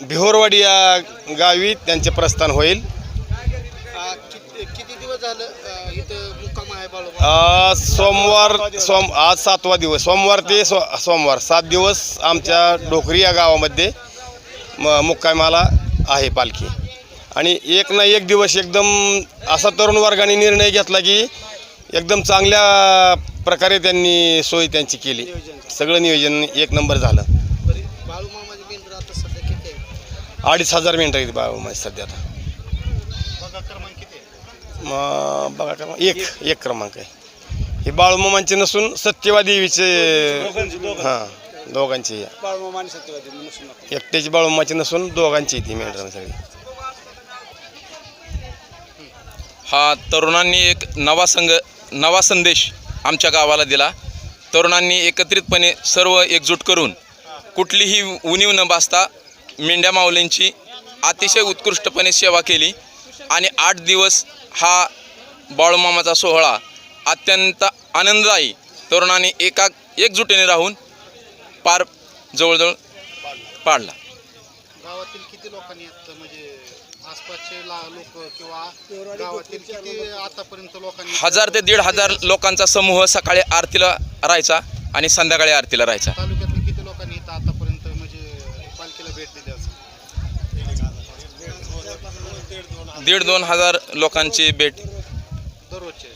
भिहोरवाडी या गावी त्यांचे प्रस्थान होईल. आ, किती किती दिवस झालं अ, इथं मुक्काम आहे बाळूमा अ, सोमवार सोम आज सातवा दिवस. सोमवार ते सो सोमवार सात दिवस आमच्या डोकरी या गावामध्ये म मुक्कामाला आहे पालखी. आणि एक ना एक दिवस एकदम असा तरुण वर्गाने निर्णय घेतला की एकदम चांगल्या प्रकारे त्यांनी सोय त्यांची केली. सगळं नियोजन एक नंबर झालं बरी बाळूमामाची मेंढर आता सध्या किती आहे अडीच हजार मिनटं आहेत बा माझी सध्या आता. बघा क्रमांक किती आहे? मग बघा क्रमांक एक एक क्रमांक आहे. हे बाळूमामांचे नसून सत्यवा देवीचे हां दोघांची. एकट्याची बाळूमाची नसून दोघांची ती मेंढरा सगळी. हा तरुणांनी एक नवा संघ नवा संदेश आमच्या गावाला दिला. तरुणांनी एकत्रितपणे सर्व एकजूट करून कुठलीही उणीव न भासता मेंढ्या माऊलींची अतिशय उत्कृष्टपणे सेवा केली. आणि आठ दिवस हा बाळूमामाचा सोहळा अत्यंत आनंददायी तरुणांनी एका एकजुटीने राहून पार जवळजवळ पाडला. गावातील किती लोकांनी म्हणजे आसपासचे लोक किंवा गावातील किती आतापर्यंत लोकांनी हजार ते दीड हजार लोकांचा समूह सकाळी आरतीला राहायचा आणि संध्याकाळी आरतीला राहायचा तालुक्यातील किती लोकांनी इथं आतापर्यंत म्हणजे पालखीला भेट दिली असं दीड दोन हजार लोकांची भेट. दररोजचे.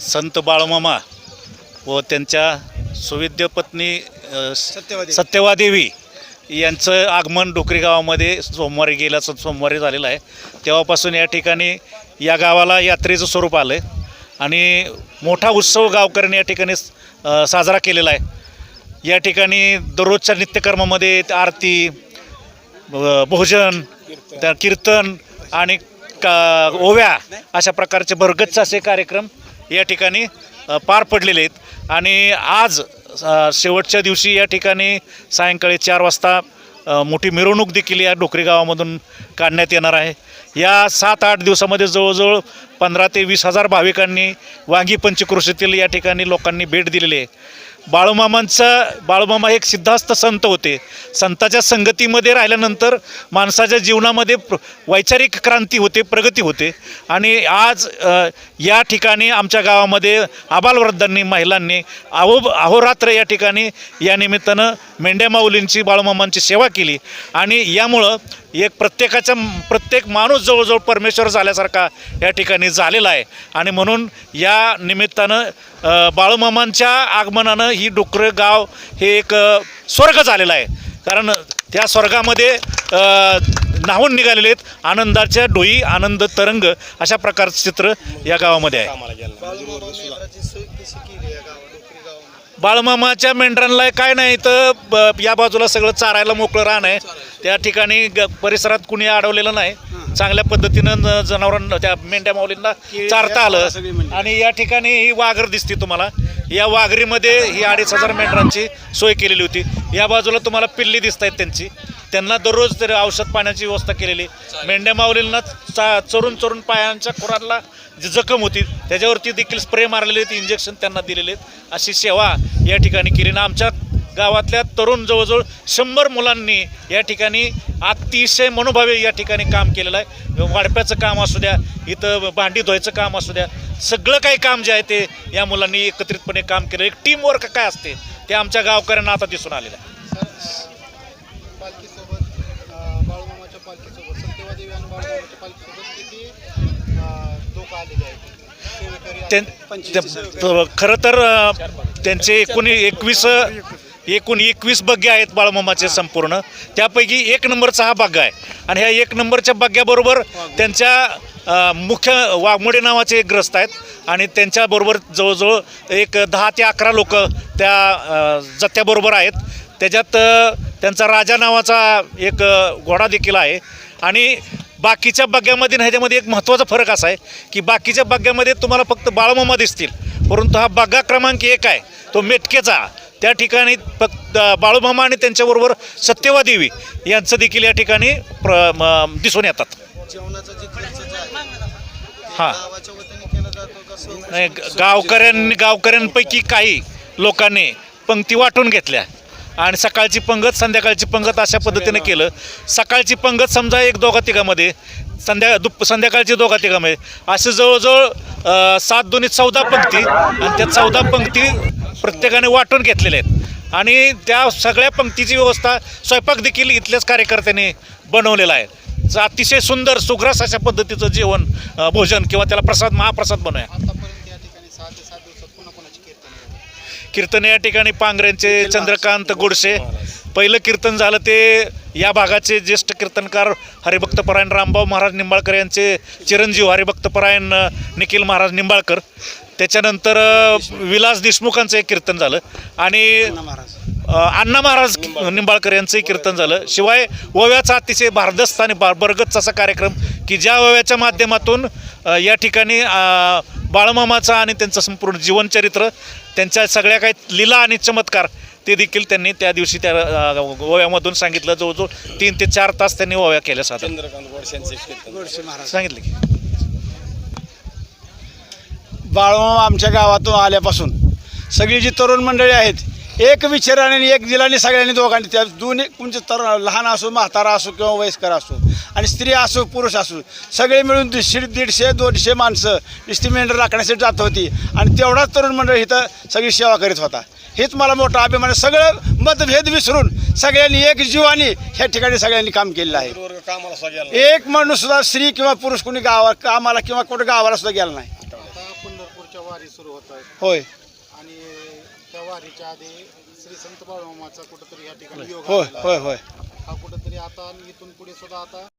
संत बाळमामा व त्यांच्या सुविद्य पत्नी अ, सत्यवादी. सत्यवादेवी यांचं आगमन डोकरी गावामध्ये सोमवारी गेल्या स- सोमवारी झालेलं आहे. तेव्हापासून या ठिकाणी या गावाला यात्रेचं स्वरूप आलं आहे आणि मोठा उत्सव गावकऱ्यांनी या ठिकाणी अ, साजरा केलेला आहे. या ठिकाणी दररोजच्या नित्यकर्मामध्ये आरती भोजन त्या कीर्तन आणि का ओव्या अशा प्रकारचे भरगच्च असे कार्यक्रम या ठिकाणी पार पडलेले आहेत. आणि आज शेवटच्या दिवशी या ठिकाणी सायंकाळी चार वाजता मोठी मिरवणूक देखील या डोकरी गावामधून काढण्यात येणार आहे. या सात आठ दिवसामध्ये जवळजवळ पंधरा ते वीस हजार भाविकांनी वांगी पंचक्रोशीतील या ठिकाणी लोकांनी भेट दिलेली आहे. बाळूमामांचा बाळूमामा एक सिद्धास्त संत होते. संताच्या संगतीमध्ये राहिल्यानंतर माणसाच्या जीवनामध्ये प्र- वैचारिक क्रांती होते प्रगती होते. आणि आज या ठिकाणी आमच्या गावामध्ये आबालवृद्धांनी महिलांनी अहो अहोरात्र या ठिकाणी या निमित्तानं मेंढ्या माऊलींची बाळूमामांची सेवा केली. आणि यामुळं एक प्रत्येकाचा प्रत्येक माणूस जवळजवळ परमेश्वर झाल्यासारखा या ठिकाणी झालेला आहे. आणि म्हणून या निमित्तानं बाळूमामांच्या आगमनानं ही डुकरं गाव हे एक स्वर्ग झालेलं आहे. कारण त्या स्वर्गामध्ये नाहून न्हावून निघालेले आहेत. आनंदाच्या डोई आनंद तरंग अशा प्रकारचं चित्र या गावामध्ये आहे. बाळमामाच्या मेंढरांना काय नाही तर ब- या बाजूला सगळं चारायला मोकळं रान आहे. त्या ठिकाणी ग- परिसरात कुणी अडवलेलं नाही. चांगल्या पद्धतीनं न- जनावरांना त्या मेंढ्या माऊलींना चारता आलं. आणि या ठिकाणी ही वाघर दिसते तुम्हाला. या वाघरीमध्ये ही अडीच हजार मेंढरांची सोय केलेली होती. या बाजूला तुम्हाला पिल्ली दिसत आहेत त्यांची. त्यांना दररोज तरी औषध पाण्याची व्यवस्था केलेली. मेंढ्या माऊलींना चा चरून चरून पायांच्या खुरांना जी जखम होती त्याच्यावरती देखील स्प्रे मारलेले आहेत इंजेक्शन त्यांना दिलेले आहेत. अशी सेवा या ठिकाणी केली. ना आमच्या गावातल्या तरुण जवळजवळ शंभर मुलांनी या ठिकाणी अतिशय मनोभावे या ठिकाणी काम केलेलं आहे. वाडप्याचं काम असू द्या इथं भांडी धुवायचं काम असू द्या सगळं काही काम जे आहे ते या मुलांनी एकत्रितपणे काम केलं एक टीम वर्क काय असते ते आमच्या गावकऱ्यांना आता दिसून आलेलं आहे. बाळूमामाच्या पालखीसोबत सत्यवादेवी आणि बाळूमामाच्या पालखीसोबत किती लोक आलेले आहेत? त्यां- खरं तर त्यांचे एकूण एकवीस एकूण एकवीस बग्गे आहेत बाळमामाचे संपूर्ण. त्यापैकी एक नंबरचा हा बाग्गा आहे. आणि ह्या एक नंबरच्या बग्ग्याबरोबर त्यांच्या मुख्य वाघमोडे नावाचे एक ग्रस्त आहेत. आणि त्यांच्याबरोबर जवळजवळ एक दहा ते अकरा लोक त्या अ, जत्त्याबरोबर आहेत. त्याच्यात त्यांचा राजा नावाचा एक घोडा देखील आहे. आणि बाकीच्या बग्ग्यामध्ये ह्याच्यामध्ये एक महत्त्वाचा फरक असा आहे की बाकीच्या बग्ग्यामध्ये तुम्हाला फक्त बाळमामा दिसतील. परंतु हा बग्गा क्रमांक एक आहे. तो मेटकेचा. त्या ठिकाणी फक्त बाळूमामा आणि त्यांच्याबरोबर सत्यवा देवी यांचं देखील या ठिकाणी प्र म- दिसून येतात. हां. नाही, गावकऱ्यांनी गावकऱ्यांपैकी काही लोकांनी पंक्ती वाटून घेतल्या. आणि सकाळची पंगत संध्याकाळची पंगत अशा पद्धतीने केलं. सकाळची पंगत समजा एक दोघा तिघामध्ये संध्या दुप संध्याकाळची दोघा तिघामध्ये. असे जवळजवळ सात दोन्ही चौदा पंक्ती आणि त्या चौदा पंक्ती प्रत्येकाने वाटून घेतलेल्या आहेत. आणि त्या सगळ्या पंक्तीची व्यवस्था स्वयंपाक देखील इथल्याच कार्यकर्त्यांनी बनवलेला आहे. ज- अतिशय सुंदर सुग्रास अशा पद्धतीचं जेवण भोजन किंवा त्याला प्रसाद महाप्रसाद बनवूया आतापर्यंत या ठिकाणी सहा ते सात दिवसात पुन्हा कोणाची कीर्तन आहे? कीर्तन या ठिकाणी पांगऱ्यांचे चंद्रकांत गोडसे. पहिलं कीर्तन झालं ते या भागाचे ज्येष्ठ कीर्तनकार हरिभक्तपरायण रामभाऊ महाराज निंबाळकर यांचे चिरंजीव हरिभक्तपरायण निखिल महाराज निंबाळकर. त्याच्यानंतर विलास देशमुखांचं एक कीर्तन झालं आणि अण्णा महाराज. निंबाळकर यांचंही कीर्तन झालं. शिवाय ओव्याचा अतिशय भारदस्त आणि बार बरगतचा असा कार्यक्रम की ज्या ओव्याच्या माध्यमातून या ठिकाणी बाळमामाचं आणि त्यांचं संपूर्ण जीवनचरित्र त्यांच्या सगळ्या काही लीला आणि चमत्कार ते देखील त्यांनी त्या दिवशी त्या अ, ओव्यामधून सांगितलं. जवळजवळ तीन ते चार तास त्यांनी ओव्या केल्या साधारण. चंद्रकांत गोडसे कीर्तन. सांगितलं की. बाळमामा आमच्या गावातून आल्यापासून सगळी जी तरुण मंडळी आहेत एक विचाराने आणि एक दिलाने सगळ्यांनी दोघांनी त्या दोन्ही कोणचे तरुण लहान असो म्हातारा असो किंवा वयस्कर असो आणि स्त्री असो पुरुष असो सगळे मिळून दीडशे दीडशे दोनशे माणसं नुसती मेंढर राखण्यासाठी जात होती आणि तेवढाच तरुण मंडळ इथं सगळी सेवा करीत होता. हेच मला मोठा अभिमान आहे. सगळं मतभेद विसरून सगळ्यांनी एक जीवाने ह्या ठिकाणी सगळ्यांनी काम केलेलं आहे. एक माणूस सुद्धा स्त्री किंवा पुरुष कोणी गावा कामाला किंवा कुठं गावाला सुद्धा गेला नाही. होय. आणि त्या वारीच्या आधी श्री संत बाळमामाचा कुठंतरी या ठिकाणी योग होय. होय होय हा कुठंतरी आता आणि इथून पुढे सुद्धा आता